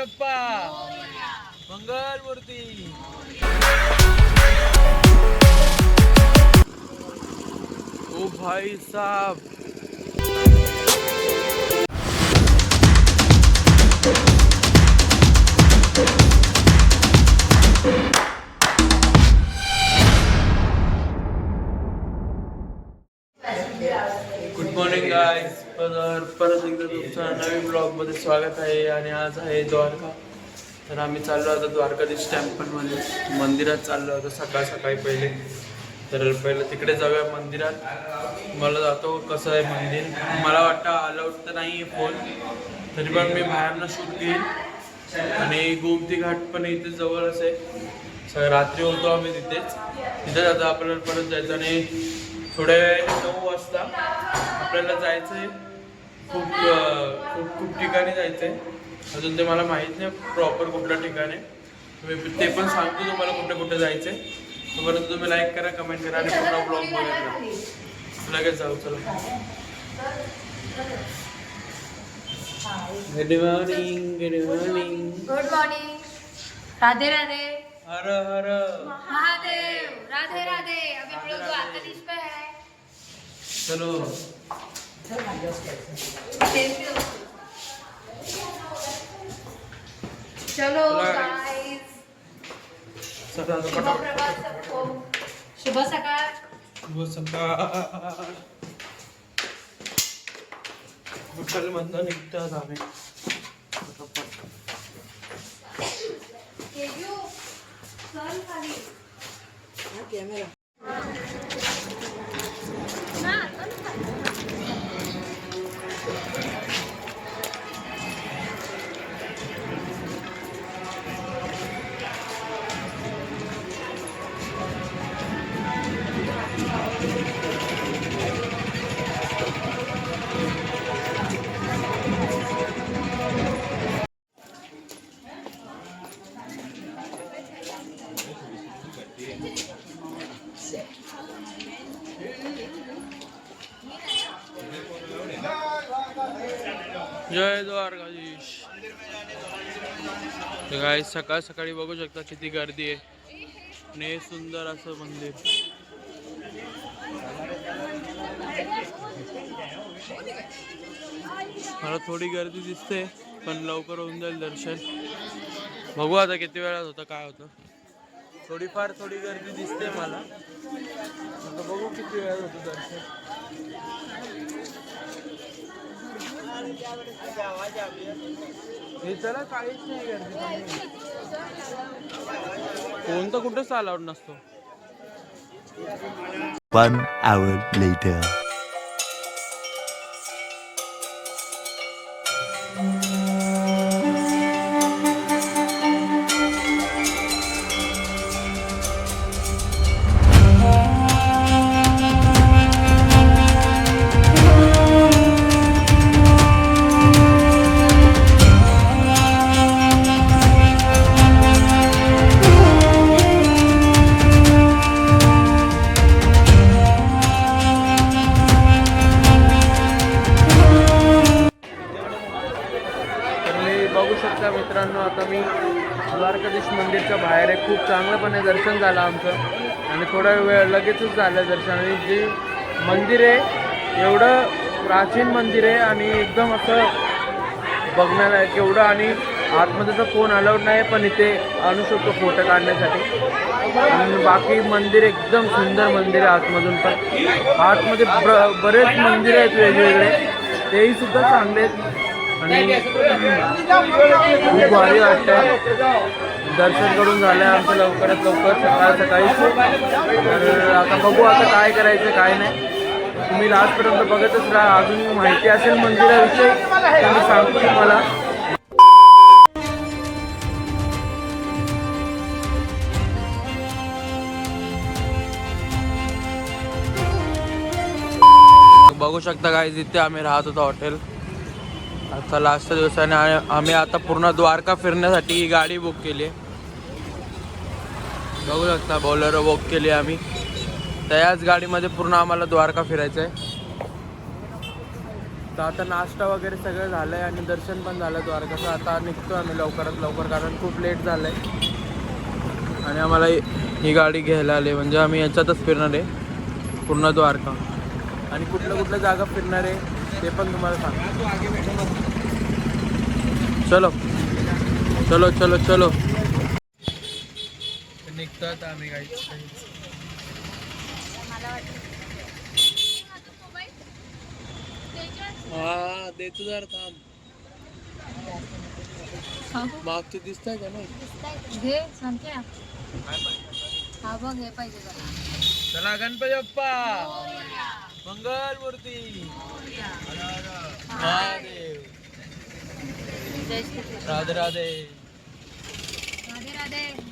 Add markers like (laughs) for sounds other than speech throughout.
बाप्पा मंगल मूर्ती ओ भाई साहब good morning guys तर परत एकदा तुमचं नवीन ब्लॉगमध्ये स्वागत आहे आणि आज आहे द्वारका. तर आम्ही चाललो आता द्वारकाधीश टेम्पलमध्ये मंदिरात चाललो होतो सकाळ सकाळी पहिले. तर पहिलं तिकडे जाऊया मंदिरात. मला जातो कसं आहे मंदिर. मला वाटतं अलाउड तर नाही आहे फोन तरी पण मी बाहेरनं शूट घेईन. आणि गोमती घाट पण इथे जवळच आहे सगळं रात्री होतो आम्ही तिथेच. तिथे जातो आपल्याला परत जायचं आणि थोड्या वेळ नऊ वाजता आपल्याला जायचं आहे खूप खूप खूप ठिकाणी जायचं आहे अजून ते मला माहीत नाही प्रॉपर कुठल्या ठिकाणी. मी ते पण सांगतो तुम्हाला कुठे कुठे जायचं आहे तोपर्यंत तुम्ही लाईक करा कमेंट करा आणि पूर्ण ब्लॉग बघा लगेच जाऊ चला. Good morning good morning good morning Radhe Radhe. Har Har. Mahadev Radhe Radhe. अभी हम लोग द्वारकाधीश पे है. चलो. चलो शुभ पटापट. प्रभात सबको. शुभ सकाळ. शुभ सकाळ. हॉटेलमधनं निघतात आम्ही. पटापट. गाय सकाळ सकाळी बघू शकता किती गर्दी आहे. आणि हे सुंदर असं मंदिर. मला थोडी गर्दी दिसते पण लवकर होऊन जाईल दर्शन. बघू आता किती वेळात होतं काय होतं. थोडीफार थोडी गर्दी दिसते मला. आता बघू किती वेळात होतं दर्शन. हे त्याला काहीच नाही गर्दी कोण तर कुठेच अलाउड नसतो One hour later. झालं आमचं. आणि थोडा वेळ लगेचच झालं दर्शन आणि जे मंदिर आहे एवढं प्राचीन मंदिर आहे आणि एकदम असं बघण्यालायक एवढं आणि आतमध्ये तर फोन अलाउड नाही पण इथे आणू शकतो फोटो काढण्यासाठी. आणि बाकी मंदिर एकदम सुंदर मंदिर आहे आतमधून पण. आतमध्ये ब बरेच मंदिर आहेत वेगवेगळे. तेही सुद्धा चांगले आहेत. आणि खूप भारी वाटतं दर्शन करून झालं आहे आमचं लवकरात लवकर सकाळ सकाळी. तर आता बघू आता काय करायचं काय नाही. तुम्ही लास्टपर्यंत बघतच राहा. अजून माहिती असेल मंदिराविषयी तर मी सांगतो तुम्हाला बघू शकता काय जिथे आम्ही राहत होतो हॉटेल आता लास्ट दिवसाने आम्ही आता पूर्ण द्वारका फिरण्यासाठी ही गाडी बुक केली आहे. बघू शकता बॉलरो बुक केली आहे आम्ही. तर याच गाडीमध्ये पूर्ण आम्हाला द्वारका फिरायचं आहे तर आता नाश्ता वगैरे सगळं झालं आहे आणि दर्शन पण झालं द्वारकाचं. आता निघतो आम्ही लवकरात लवकर कारण खूप लेट झालं आहे आणि आम्हाला ही- ही गाडी घ्यायला आली म्हणजे आम्ही याच्यातच फिरणार आहे. पूर्ण द्वारका. आणि कुठल्या कुठल्या जागा फिरणार आहे? ते पण तुम्हाला सांग चलो. चलो चलो चलो. निघतात आम्ही काही हा देतो जर थांब. मागचे दिसत आहे का नाही? घे सांगते. ना हा बघ हे पाहिजे. चला गणपती बाप्पा. मंगल मूर्ती महादेव. राधे राधे. राधे राधे.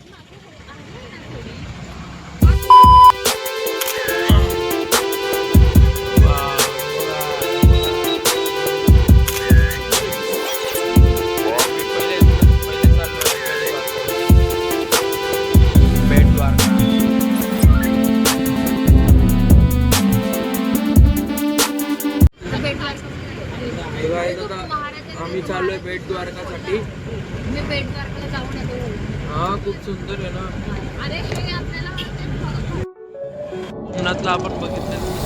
आम्ही चाललोय बेट द्वारकासाठी. मी भेट द्वारकाला जाऊन येतो. हा खूप सुंदर आहे ना. अरे आपल्याला आपण बघितलं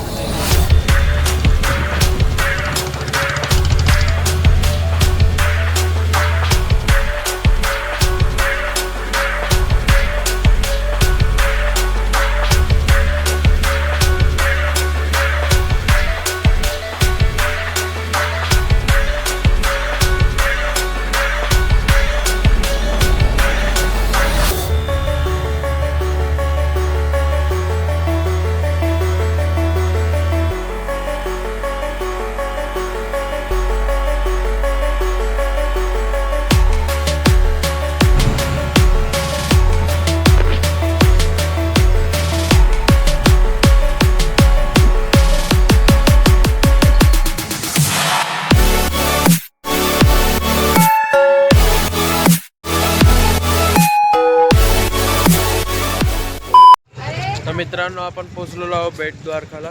मित्रांनो आपण पोचलेलो आहोत बेट द्वारकाला.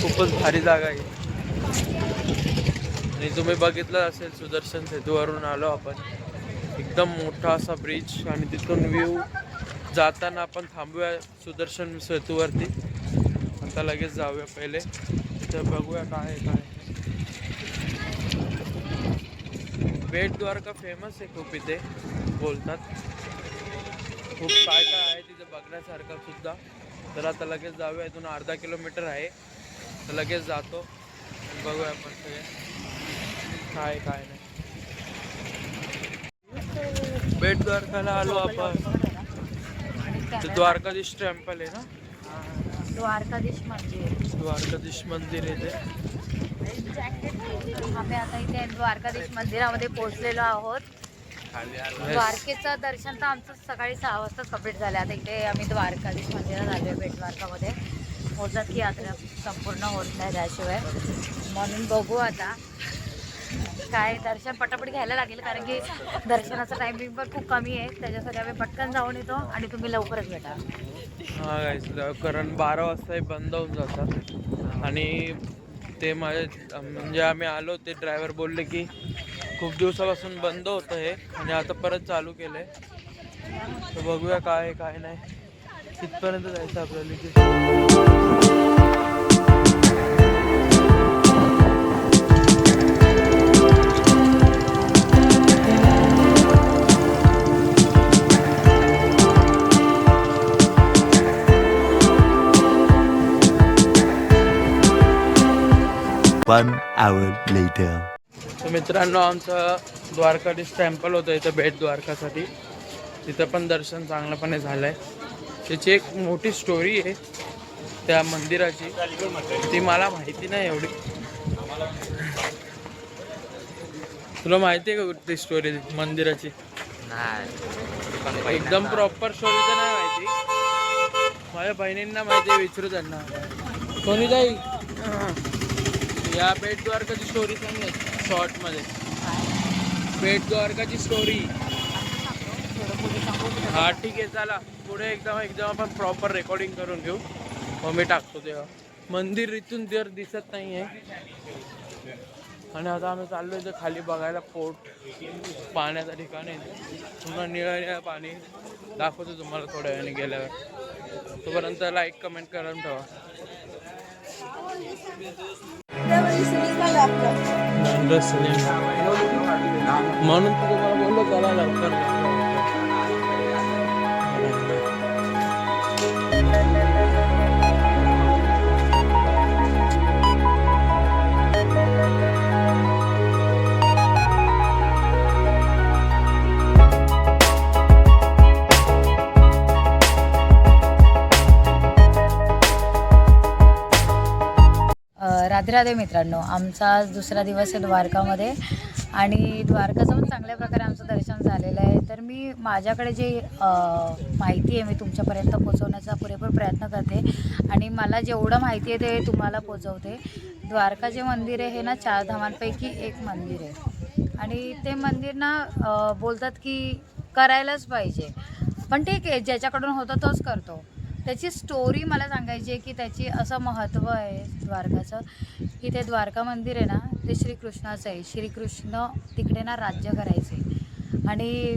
खूपच भारी जागा आहे. आणि तुम्ही बघितलं असेल सुदर्शन सेतूवरून आलो आपण. एकदम मोठा असा ब्रिज आणि तिथून व्ह्यू जाताना आपण थांबूया सुदर्शन सेतूवरती. आता लगेच जाऊया पहिले. तिथं बघूया काय काय बेट द्वारका फेमस आहे खूप इथे बोलतात. खूप काय काय आहे तिथे बघण्यासारखं सुद्धा. तर आता लगेच जाऊया. इथून अर्धा किलोमीटर आहे. तर लगेच जातो. बघूया आपण सगळे. काय काय नाही. बेट द्वारकाला आलो आपण. ते द्वारकाधीश टेम्पल आहे ना? द्वारकाधीश मंदिर. द्वारकाधीश मंदिर आहे ते. आम्ही आता इथे द्वारकाधीश मंदिरामध्ये पोहोचलेलो आहोत. द्वारकेचं दर्शन तर आमचं सकाळी सहा वाजताच कंप्लीट झालं आता इथे आम्ही द्वारकाधीश मंदिरात आलो आहे बेट द्वारकामध्ये होतात की यात्रा संपूर्ण होत नाही त्याशिवाय. म्हणून बघू आता. काय दर्शन पटापट घ्यायला लागेल कारण की दर्शनाचा टायमिंग पण खूप कमी आहे. त्याच्यासाठी आम्ही पटकन जाऊन येतो आणि तुम्ही लवकरच भेटा. हा कारण बारा वाजता हे बंद होऊन जातात. आणि ते माझे म्हणजे आम्ही आलो ते ड्रायव्हर बोलले की खूप दिवसापासून बंद होतं हे. आणि आता परत चालू केलं आहे तर बघूया काय काय नाही. तिथपर्यंत जायचं आपल्याला One hour later. तर मित्रांनो आमचं द्वारकाधीश टेम्पल होतं इथं भेट द्वारकासाठी. तिथं पण दर्शन चांगल्यापणे झालं आहे त्याची एक मोठी स्टोरी आहे त्या मंदिराची. ती मला माहिती नाही एवढी. तुला माहिती आहे का ती स्टोरी मंदिराची? एकदम प्रॉपर स्टोरी तर नाही माहिती. माझ्या बहिणींना माहिती आहे विचारू त्यांना. कोणी जाई या बेट द्वारकाची स्टोरी सांग शॉर्टमध्ये बेट द्वारकाची स्टोरी हा ठीक आहे चला. पुढे एकदम एकदम आपण प्रॉपर रेकॉर्डिंग करून घेऊ. मग मी टाकतो तेव्हा. मंदिर इथून जर दिसत नाही आहे आणि आता आम्ही चाललो इथे खाली बघायला पोट पाण्याचं ठिकाण आहे. पुन्हा निळं निळं पाणी. दाखवतो तुम्हाला थोड्या वेळाने गेल्यावर. तोपर्यंत लाईक कमेंट करून ठेवा. रस म्हणून तर तुम्हाला बोललो चला राधे राधे मित्रांनो आमचा आज दुसरा दिवस आहे द्वारकामध्ये आणि द्वारकाचं पण चांगल्या प्रकारे आमचं दर्शन झालेलं आहे. तर मी माझ्याकडे जे माहिती आहे मी तुमच्यापर्यंत पोचवण्याचा पुरेपूर प्रयत्न करते आणि मला जेवढं माहिती आहे ते तुम्हाला पोचवते द्वारका जे मंदिर आहे हे ना चार धामांपैकी एक मंदिर आहे. आणि ते मंदिर ना बोलतात की करायलाच पाहिजे. पण ठीक आहे ज्याच्याकडून होतं तोच करतो. त्याची स्टोरी मला सांगायची आहे की त्याची असं महत्त्व आहे द्वारकाचं. की ते द्वारका मंदिर आहे ना ते श्रीकृष्णाचं आहे. श्रीकृष्ण तिकडे ना राज्य करायचे. आणि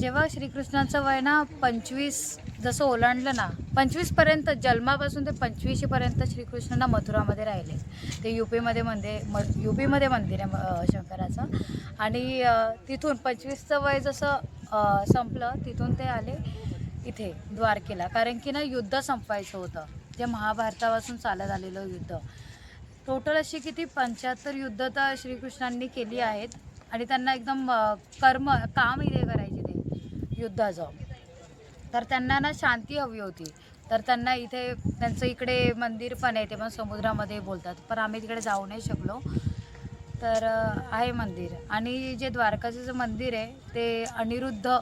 जेव्हा श्रीकृष्णाचं वय ना पंचवीस जसं ओलांडलं ना पंचवीसपर्यंत जन्मापासून ते पंचवीसपर्यंत श्रीकृष्ण ना मथुरामध्ये राहिले. ते यू पीमध्ये मंदिर म यू पीमध्ये मंदिर आहे शंकराचं. आणि तिथून पंचवीसचं वय जसं संपलं तिथून ते आले. इथे द्वारकेला कारण की ना युद्ध संपवायचं होतं. जे महाभारतापासून चालत आलेलं युद्ध. टोटल अशी किती? पंच्याहत्तर युद्ध तर श्रीकृष्णांनी केली आहेत. आणि त्यांना एकदम कर्म काम इथे करायचे ते युद्धाचं. तर त्यांना ना शांती हवी होती. तर त्यांना इथे त्यांचं इकडे मंदिर पण आहे ते पण समुद्रामध्ये बोलतात. पण आम्ही तिकडे जाऊ नाही शकलो. तर आहे मंदिर. आणि जे द्वारकाचं जे मंदिर आहे ते अनिरुद्ध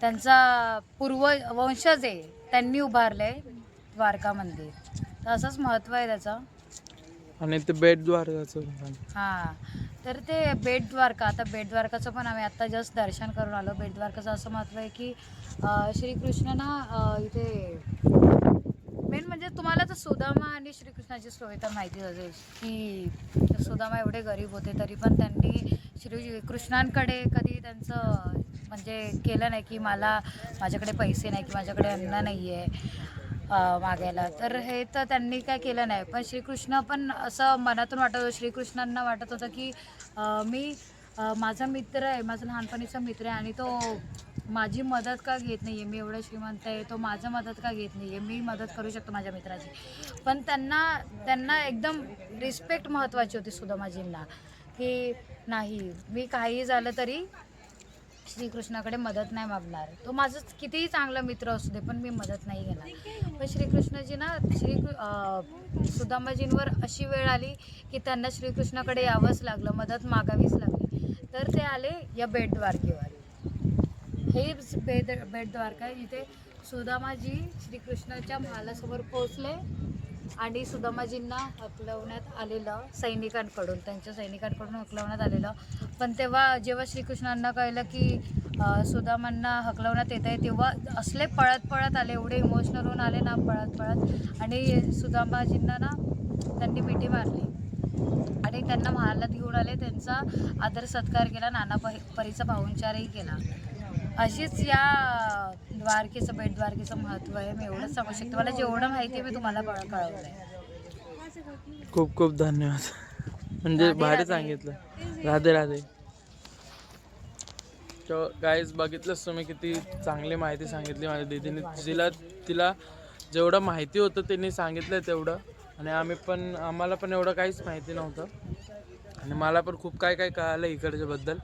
त्यांचा पूर्व वंशज आहे त्यांनी उभारलं आहे द्वारका मंदिर. तर असंच महत्त्व आहे त्याचं. आणि ते बेट द्वारकाचं. हां. तर ते बेट द्वारका आता बेट द्वारकाचं पण आम्ही आत्ता जस्ट दर्शन करून आलो. बेट द्वारकाचं असं महत्त्व आहे की श्रीकृष्ण ना इथे मेन म्हणजे तुम्हाला तर सुदामा आणि श्रीकृष्णाची स्टोरी तर माहितीच असेल की सुदामा एवढे गरीब होते तरी पण त्यांनी श्री कृष्णांकडे कधी त्यांचं म्हणजे केलं नाही की मला माझ्याकडे पैसे नाही की माझ्याकडे अन्न नाही आहे मागायला. तर हे तर त्यांनी काय केलं नाही. पण श्रीकृष्ण पण असं मनातून वाटत होतं श्रीकृष्णांना वाटत होतं की मी माझा मित्र आहे माझा लहानपणीचा मित्र आहे आणि तो माझी मदत का घेत नाही आहे मी एवढं श्रीमंत आहे तो माझं मदत का घेत नाही आहे मी मदत करू शकतो माझ्या मित्राची. पण त्यांना त्यांना एकदम रिस्पेक्ट महत्त्वाची होती सुदामाजींना की नाही मी काही झालं तरी श्रीकृष्णाकडे मदत नाही मागणार. तो माझं कितीही चांगला मित्र असू दे पण मी मदत नाही घेणार. पण श्रीकृष्णजी ना श्री सुदामाजींवर अशी वेळ आली की त्यांना श्रीकृष्णाकडे यावंच लागलं मदत मागावीच लागली. तर ते आले या बेट हे बेद बेट द्वारका इथे सुदामाजी श्रीकृष्णाच्या महालासमोर पोहोचले आणि सुदामाजींना हकलवण्यात आलेलं सैनिकांकडून त्यांच्या सैनिकांकडून हकलवण्यात आलेलं. पण तेव्हा जेव्हा श्रीकृष्णांना कळलं की सुदामांना हकलवण्यात येत आहे तेव्हा असले पळत पळत आले एवढे इमोशनल होऊन आले ना पळत पळत आणि सुदामाजींना ना त्यांनी मिठी मारली. आणि त्यांना महालात घेऊन आले त्यांचा आदर सत्कार केला नाना परीचा पाहुणचारही केला. अशीच या द्वारकेचं बेट द्वारकेचं महत्त्व आहे मी एवढंच सांगू शकते. मला जेवढं माहिती आहे मी तुम्हाला कळ कळवलं आहे खूप खूप धन्यवाद. म्हणजे भारी राधे. सांगितलं. राधे राधे. गाईज बघितलंच तुम्ही किती चांगली माहिती सांगितली माझ्या दीदीने. तिला तिला जेवढं माहिती होतं त्यांनी सांगितलं तेवढं. आणि आम्ही पण आम्हाला पण एवढं काहीच माहिती नव्हतं. आणि मला पण खूप काय काय कळालं इकडच्याबद्दल.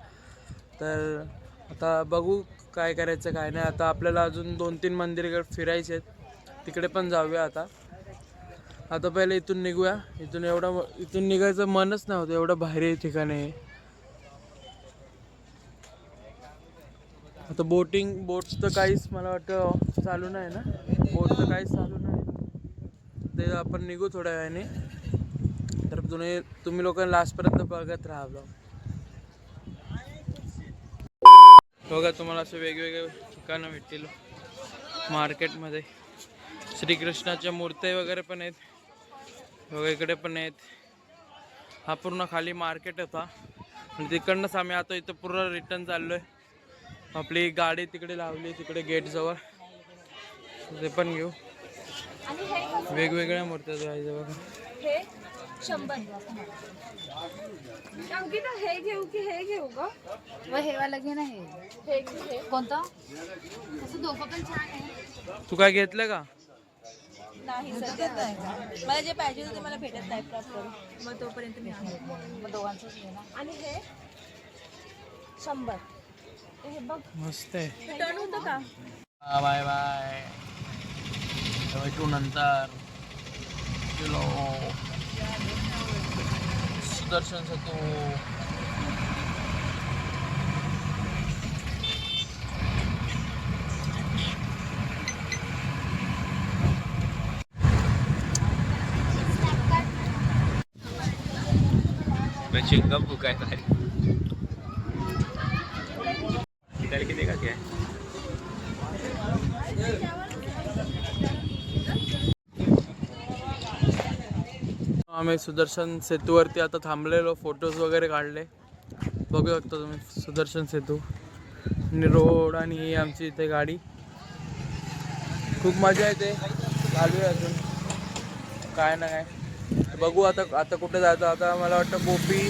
तर आता बघू काय करायचं काय नाही. आता आपल्याला अजून दोन तीन मंदिर फिरायचे आहेत. तिकडे पण जाऊया आता. आता पहिले इथून निघूया. इथून एवढं इथून निघायचं मनच नव्हतं. एवढं भारी ठिकाण आहे आता बोटिंग बोट तर काहीच मला वाटतं चालू नाही ना. बोट तर काहीच चालू नाही. ते आपण निघू थोड्या वेळाने. तर तुम्ही तुम्ही लोक लास्टपर्यंत बघत राहा बघा तुम्हाला असे वेगवेगळे ठिकाणं भेटतील. मार्केटमध्ये. श्रीकृष्णाच्या मूर्त्या वगैरे पण आहेत. बघा इकडे पण आहेत. हा पूर्ण खाली मार्केट होता. आणि तिकडनंच आम्ही आता इथं पूर्ण रिटर्न चाललो आहे आपली गाडी तिकडे लावली तिकडे गेटजवळ ते पण घेऊ. वेगवेगळ्या मूर्त्या जायचं बघा. शंभर अंकिता हे घेऊ की हे घेऊ ग? व हे वाला घे ना हे हे की हे. कोणतं? असं दोघं पण छान आहे. तू काय घेतलं का? नाही सध्या मला जे पाहिजे होते मला भेटत नाही प्रॉपर मग तोपर्यंत मी आणेन. मग दोघांचंच घे ना. आणि हे? शंभर हे बघ. मस्त आहे. टर्न होतं का? Bye bye. भेटू नंतर. चलो. सुदर्शन सेतू चिंगम बुकाय भारी इधर किती का क्या आम्ही सुदर्शन सेतूवरती आता थांबलेलो फोटोज वगैरे काढले. बघू शकता तुम्ही सुदर्शन सेतू. आणि रोड आणि ही आमची इथे गाडी. खूप मजा येते. चालू आहे अजून. काय ना काय. बघू आता आता कुठे जायचं. आता मला वाटतं गोपी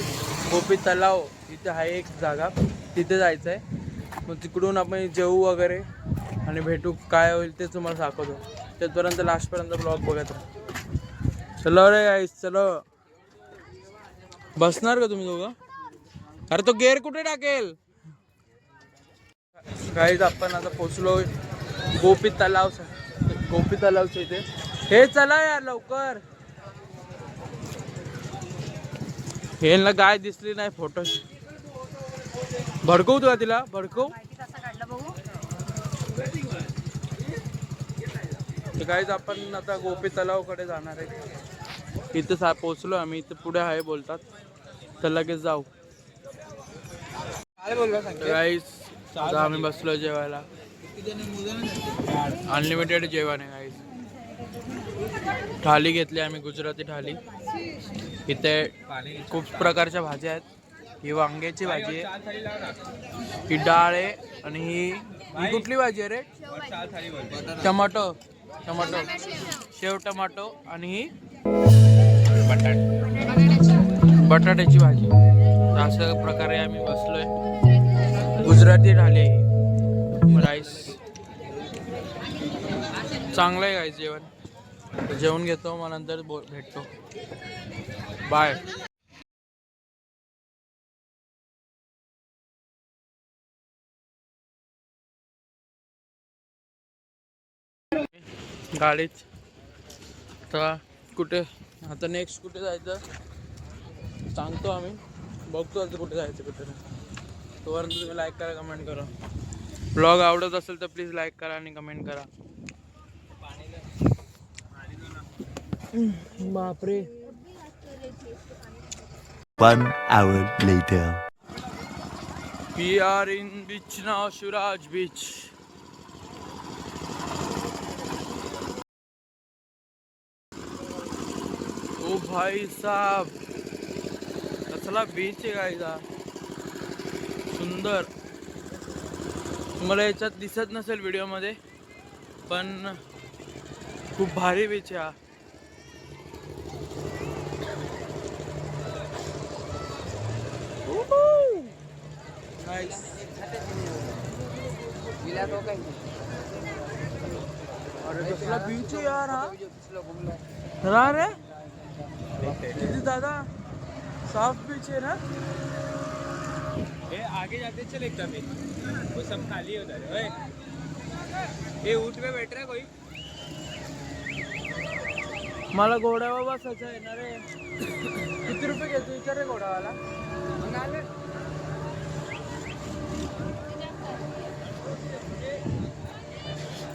गोपी तलाव. इथे आहे एक जागा. तिथे जायचं आहे मग तिकडून आपण जेवू वगैरे. आणि भेटू. काय होईल ते तुम्हाला दाखवतो. तिथपर्यंत लास्टपर्यंत ब्लॉग बघत राहा. चलो रे गाईस चलो. बसणार का तुम्ही दोघं? अरे तो गेअर कुठे टाकेल? गाईज आपण आता पोचलो गोपी तलाव गोपी तलावच्या इथे. हे चला यार लवकर. हे ना गाय दिसली नाही फोटो भडकवू तुला तिला भडकवू. गाईज आपण आता गोपी तलावकडे जाणार आहे. इथं सा पोचलो आम्ही इथं पुढे आहे बोलतात. तर लगेच जाऊ. आता आम्ही बसलो जेवायला. अनलिमिटेड जेवण आहे गाईज थाली घेतली आम्ही गुजराती थाली. इथे खूप प्रकारच्या भाज्या आहेत. ही वांग्याची भाजी आहे. ही डाळ आहे आणि ही ही कुठली भाजी आहे रे? टमाटो. टमाटो. शेव टमाटो आणि ही बटाट्याची भाजी. तर अशा प्रकारे आम्ही बसलोय. गुजराती ढाले. राईस. चांगलं आहे काय जेवण. जेवण घेतो मग नंतर बो भेटतो. बाय गाडीच तर कुठे आता नेक्स्ट कुठे जायचं? सांगतो आम्ही. बघतो आता कुठे जायचं कुठे नाही. तोपर्यंत तुम्ही लाईक करा कमेंट करा. ब्लॉग आवडत असेल तर प्लीज लाईक करा आणि कमेंट करा. बापरे. One hour later. We are in beach now Shivraj beach भाई साहब कसला बीच आहे गायचा सुंदर. तुम्हाला याच्यात दिसत नसेल व्हिडिओमध्ये पण खूप भारी बीच आहे हा. बीच आहे यार हा. रे. दादा। साफ बीच आहे ना? ए आगे जाते चल एकदम ही वो सब खाली होता है ओए। ये ऊंट पे बैठ रहा है कोई? मला घोड्यावर बसायचं आहे ना रे। किती रुपये घेतो विचार रे घोडावाला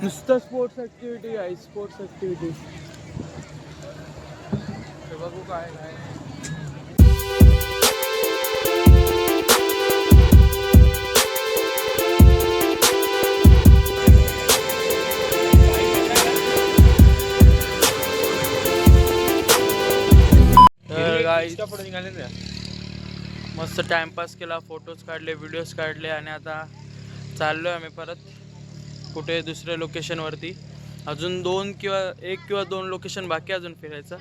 नुसतं स्पोर्ट्स ऍक्टिव्हिटी आहे स्पोर्ट्स ऍक्टिव्हिटी बघू काय काय मस्त टाइमपास केला फोटोज काढले व्हिडिओज काढले आणि आता चाललो आहे आम्ही परत कुठे दुसऱ्या लोकेशनवरती अजून दोन किंवा एक किंवा दोन लोकेशन बाकी अजून फिरायचं.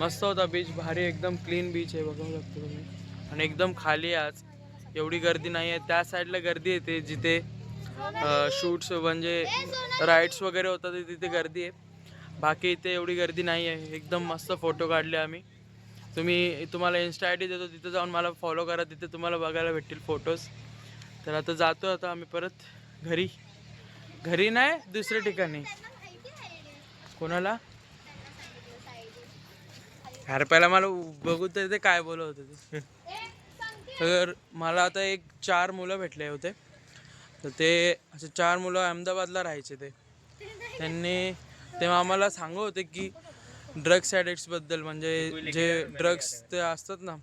मस्त होता बीच भारी एकदम क्लीन बीच आहे बघावं शकतो तुम्ही. आणि एकदम खाली आहे आज. एवढी गर्दी नाही आहे. त्या साईडला गर्दी येते जिथे शूट्स म्हणजे राईड्स वगैरे होतात तिथे गर्दी आहे. बाकी इथे एवढी गर्दी नाही आहे. एकदम मस्त फोटो काढले आम्ही. तुम्ही तुम्हाला इन्स्टा आय डी देतो तिथे जाऊन मला फॉलो करा. तिथे तुम्हाला बघायला भेटतील फोटोज तर आता जातो आता आम्ही परत घरी. घरी नाही दुसऱ्या ठिकाणी. कोणाला? अरे पहिला मला बघू तर ते काय बोलत होते ते. तर मला आता एक चार मुलं भेटले होते. तर ते असे चार मुलं अहमदाबादला राहायचे ते. त्यांनी तेव्हा आम्हाला सांगू होते की ड्रग्स ॲडिक्ट्सबद्दल म्हणजे जे ड्रग्स ते असतात ना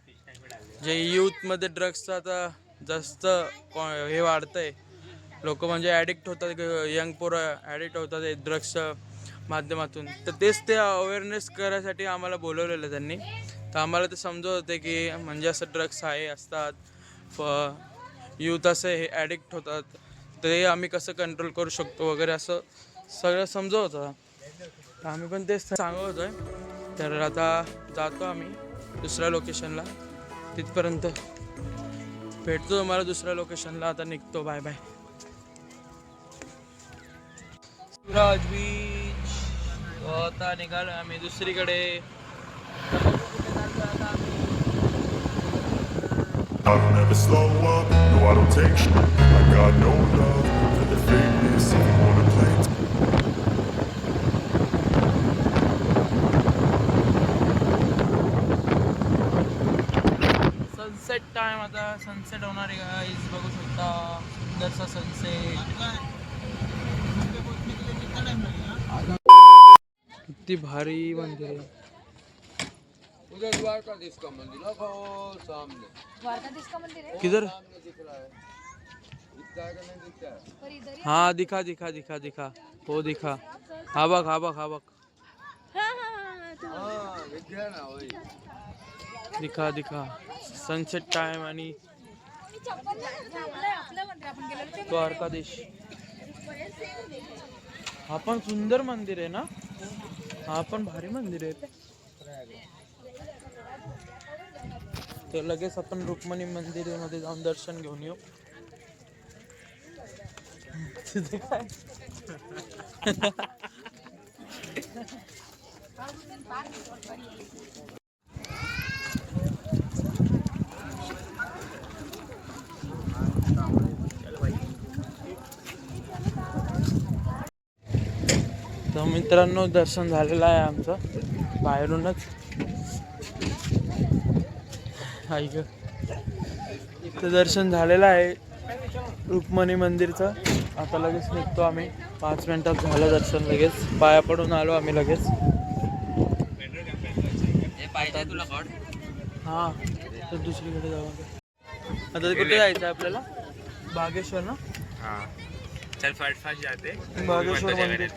जे यूथमध्ये ड्रग्सचं आता जास्त हे हे आहे लोक म्हणजे ॲडिक्ट होतात यंग पोरं ॲडिक्ट होतात हे माध्यमातून. तर तेच ते अवेअरनेस करायसाठी आम्हाला बोलवलेलं त्यांनी. तर आम्हाला ते समजत होते की म्हणजे असं ड्रग्स आहे असतात. फ यूथ असे हे ॲडिक्ट होतात. ते आम्ही कसं कंट्रोल करू शकतो वगैरे असं सगळं समजवत होतं. तर आम्ही पण तेच सांगत आहे तर आता जातो आम्ही दुसऱ्या लोकेशनला तिथपर्यंत भेटतो तुम्हाला दुसऱ्या लोकेशनला आता निघतो. बाय बाय सुराज बीच आता निघालो आम्ही दुसरीकडे I don't ever slow up, no I don't take shit I got no love for the fakeness If you wanna play sunset time आता सनसेट होणार आहे गाईज बघू शकता सुंदरसा सनसेट किती भारी मंदिर आहे द्वारकाधीश का मंदिर है। किधर? पर इधर ही हाँ। दिखा दिखा दिखा दिखा। वो दिखा। हा बघ हा बघ हा बघ दिखा दिखा सनसेट टाइम आणि आपलं मंदिर आपण गेलेलो ते द्वारकाधीश। हा पण सुंदर मंदिर आहे ना? हा पण भारी मंदिर आहे तर लगेच आपण रुक्मणी मंदिरामध्ये जाऊन दर्शन घेऊन येऊ. तिथे काय? (laughs) मित्रांनो दर्शन झालेलं आहे आमचं. बाहेरूनच. ऐक इथं दर्शन झालेलं आहे. रुक्मणी मंदिरचं. आता लगेच निघतो आम्ही. पाच मिनिटात झालं दर्शन लगेच. पाया पडून आलो आम्ही लगेच. हां तर दुसरीकडे जाऊ आता. कुठे जायचं आहे आपल्याला? बागेश्वर ना? हा. चल फाट फाट जाते. बागेश्वर मंदिर.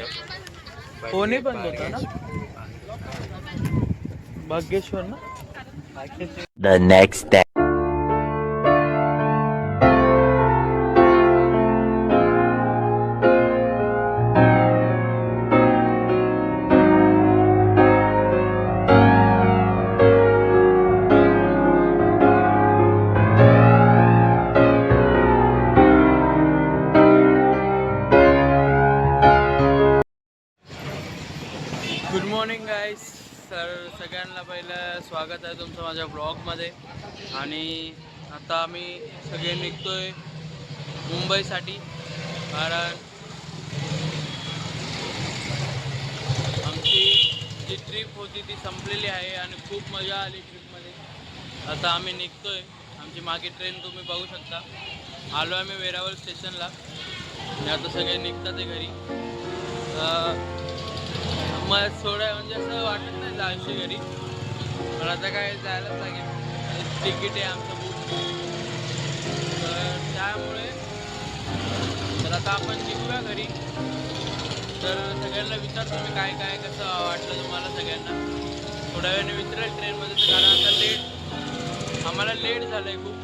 जगात येतो? कोणी बंद होता ना बागेश्वर ना The next day. आता आम्ही सगळे निघतोय मुंबईसाठी कारण आमची जी ट्रिप होती ती संपलेली आहे आणि खूप मजा आली ट्रिपमध्ये आता आम्ही निघतोय. आमची मागे ट्रेन तुम्ही बघू शकता. आलो आम्ही वेरावल स्टेशनला. आणि आता सगळे निघतात आहे घरी. मग मला थोडं म्हणजे असं वाटत नाही जायची घरी. पण आता काय जायलाच लागेल. तिकीट आहे आमचं बुक तर आता आपण निघूया घरी. तर सगळ्यांना विचारतो मी काय काय कसं वाटलं तुम्हाला सगळ्यांना? थोड्या वेळाने विचारेल ट्रेनमध्ये कारण आता लेट आम्हाला लेट झालं आहे खूप.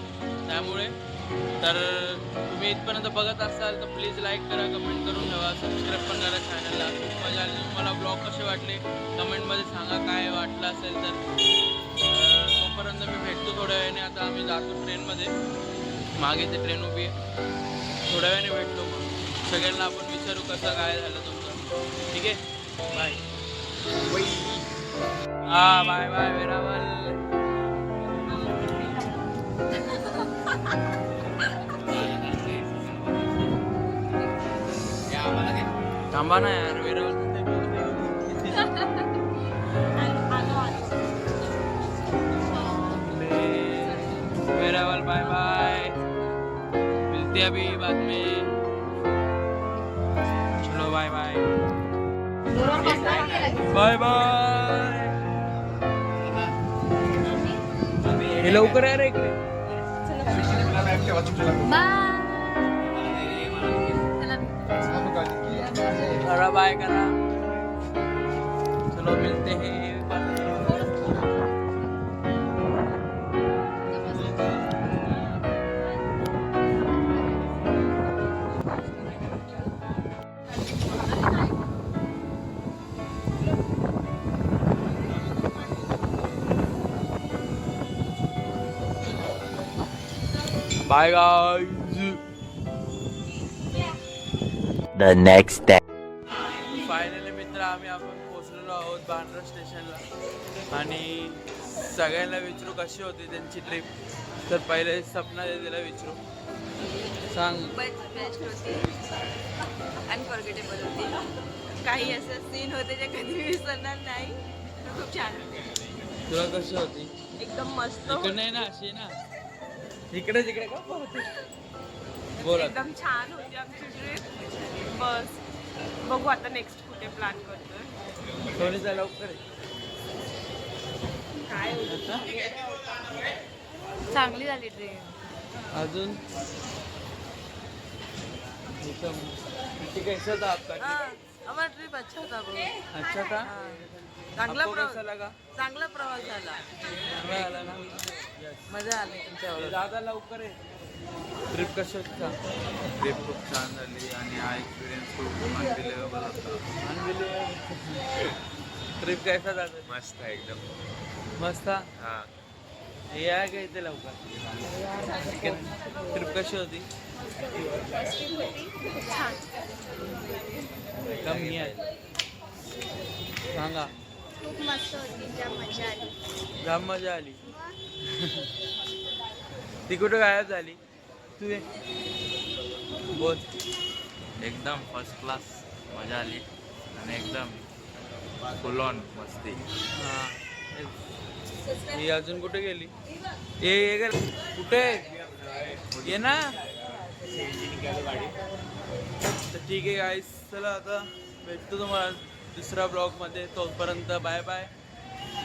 त्यामुळे तर तुम्ही इथपर्यंत बघत असाल तर प्लीज लाईक करा कमेंट करून ठेवा. सबस्क्राईब पण करा चॅनलला खूप मजा आली. तुम्हाला ब्लॉग कसे वाटले? कमेंटमध्ये सांगा काय वाटलं असेल तर. तोपर्यंत मी भेटतो थोड्या वेळाने. आता आम्ही जातो ट्रेनमध्ये मागे ते ट्रेन उभी आहे. थोड्या वेळाने भेटतो मग. सगळ्यांना आपण विचारू कसं काय झालं तुमचं. ठीक आहे? बाय हा बाय बाय वेरावल. थांबा ना यार वेरावल वेरावल बाय बाय अभी बाद में। चलो बाय बाय बाय बाय हे लवकर आहे रे इकडे बाय करा। चलो मिलते हैं। Bye The next day. Finally मित्र आम्ही आपण पोहोचलेलो आहोत बांद्रा स्टेशनला. आणि सगळ्यांना विचारू कशी होती त्यांची ट्रिप तर पहिले सपना दिदीला विचारू. सांग. खूपच बेस्ट होती. अनफॉर्गेटेबल होती. काही असं सीन होते जे कधी विसरणार नाही. खूप छान होते. तुला कशी होती? एकदम मस्त नाही ना अशी ना. इकडे तिकडे का? पाहते बोला. एकदम छान होती आमची ट्रिप बस. बघू आता नेक्स्ट कुठे प्लॅन करतोय. सोनीचा लवकर. ये. चांगली झाली ट्रेन अजून? इथं किती कैसा था आपका आम्हाला ट्रिप अच्छा अच्छा था चांगला प्रवास लगा चांगला प्रवास झाला. चांगला आला ना? मजा आली तुमच्यावर दादा लवकर आहे ट्रिप कशी होती का ट्रिप खूप छान झाली आणि हा एक्सपिरियन्स खूप अनबिलिव्हेबल होता. ट्रिप कैसा जातो मस्त आहे एकदम. मस्त? हा? हा या का इथे लवकर? ट्रिप कशी होती? कमी आहे. सांगा. खूप मस्त होती. जाम मजा आली. जाम मजा आली. ती कुठं गायब झाली? तू ये. बोल. एकदम फर्स्ट क्लास मजा आली. आणि एकदम फुल ऑन मस्ती. हा. अजून कुठे गेली? ये कुठे? ये ना. तर ठीक आहे गाईस चला आता भेटतो तुम्हाला दुसऱ्या ब्लॉगमध्ये तोपर्यंत बाय बाय.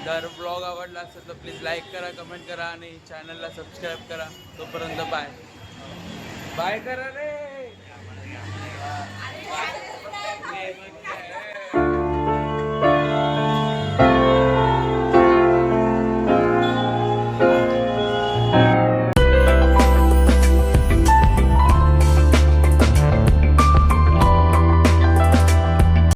जर ब्लॉग आवडला असेल तर प्लीज लाईक करा कमेंट करा आणि चॅनलला सबस्क्राईब करा. तोपर्यंत बाय बाय करा रे.